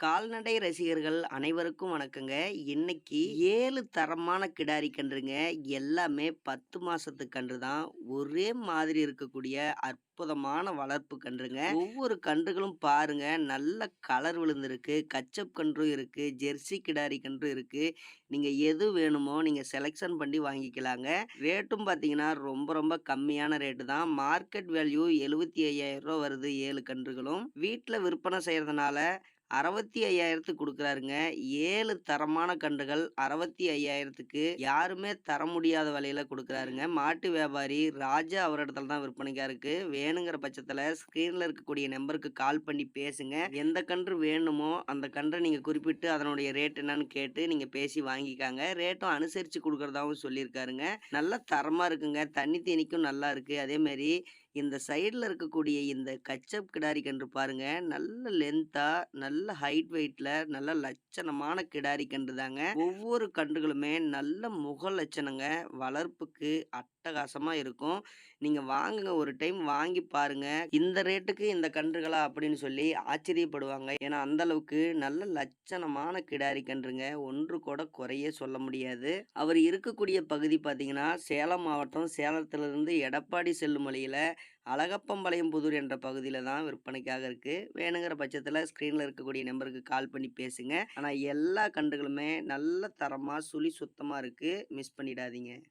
கால்நடை ரசிகர்கள் அனைவருக்கும் வணக்கங்க. இன்னைக்கு ஏழு தரமான கிடாரி கன்றுங்க. எல்லாமே பத்து மாசத்து கன்று தான். ஒரே மாதிரி இருக்கக்கூடிய அற்புதமான வளர்ப்பு கன்றுங்க. ஒவ்வொரு கன்றுகளும் பாருங்க. நல்ல கலர் விழுந்திருக்கு. கச்சப் கன்றும் இருக்கு. ஜெர்சி கிடாரி கன்றும் இருக்கு. நீங்க எது வேணுமோ நீங்க செலெக்ஷன் பண்ணி வாங்கிக்கலாங்க. ரேட்டும் பார்த்தீங்கன்னா ரொம்ப ரொம்ப கம்மியான ரேட்டு தான். மார்க்கெட் வேல்யூ எழுபத்தி ஐயாயிரம் ரூபா வருது ஏழு கன்றுகளும். வீட்டில் விற்பனை செய்யறதுனால அறுபத்தி ஐயாயிரத்துக்கு கொடுக்குறாருங்க. ஏழு தரமான கன்றுகள் அறுபத்தி ஐயாயிரத்துக்கு யாருமே தர முடியாத விலையில கொடுக்குறாருங்க. மாட்டு வியாபாரி ராஜா அவர் இடத்துல தான் விற்பனைக்கா இருக்கு. வேணுங்கிற பட்சத்தில் ஸ்க்ரீனில் இருக்கக்கூடிய நம்பருக்கு கால் பண்ணி பேசுங்க. எந்த கன்று வேணுமோ அந்த கன்றை நீங்கள் குறிப்பிட்டு அதனுடைய ரேட் என்னன்னு கேட்டு நீங்கள் பேசி வாங்கிக்காங்க. ரேட்டும் அனுசரித்து கொடுக்குறதாவும் சொல்லியிருக்காருங்க. நல்ல தரமாக இருக்குங்க. தண்ணி தீனிக்கும் நல்லா இருக்குது அதேமாரி இந்த சைடில் இருக்கக்கூடிய இந்த கச்சப் கிடாரி கன்று பாருங்க நல்ல லென்த்தாக நல்ல ஹைட் வெயிட்ல நல்ல லட்சணமான கிடாரி கன்று தாங்க. ஒவ்வொரு கன்றுகளுமே நல்ல முக லட்சணங்க வளர்ப்புக்கு அட்டகாசமாக இருக்கும். நீங்கள் வாங்குங்க ஒரு டைம் வாங்கி பாருங்க. இந்த ரேட்டுக்கு இந்த கன்றுகளா அப்படின்னு சொல்லி ஆச்சரியப்படுவாங்க. ஏன்னா அந்த அளவுக்கு நல்ல லட்சணமான கிடாரி கன்றுங்க ஒன்று கூட குறைய சொல்ல முடியாது. அவர் இருக்கக்கூடிய பகுதி பார்த்தீங்கன்னா சேலம் மாவட்டம் சேலத்திலிருந்து எடப்பாடி செல்லும் வழியில் அழகப்பம்பாளையம் புதூர் என்ற பகுதியில் தான் விற்பனைக்காக இருக்குது வேணுங்கிற பட்சத்தில் ஸ்க்ரீனில் இருக்கக்கூடிய நம்பருக்கு கால் பண்ணி பேசுங்க. ஆனால் எல்லா கன்றுகளுமே நல்ல தரமாக சுழி சுத்தமாக இருக்குது மிஸ் பண்ணிடாதீங்க.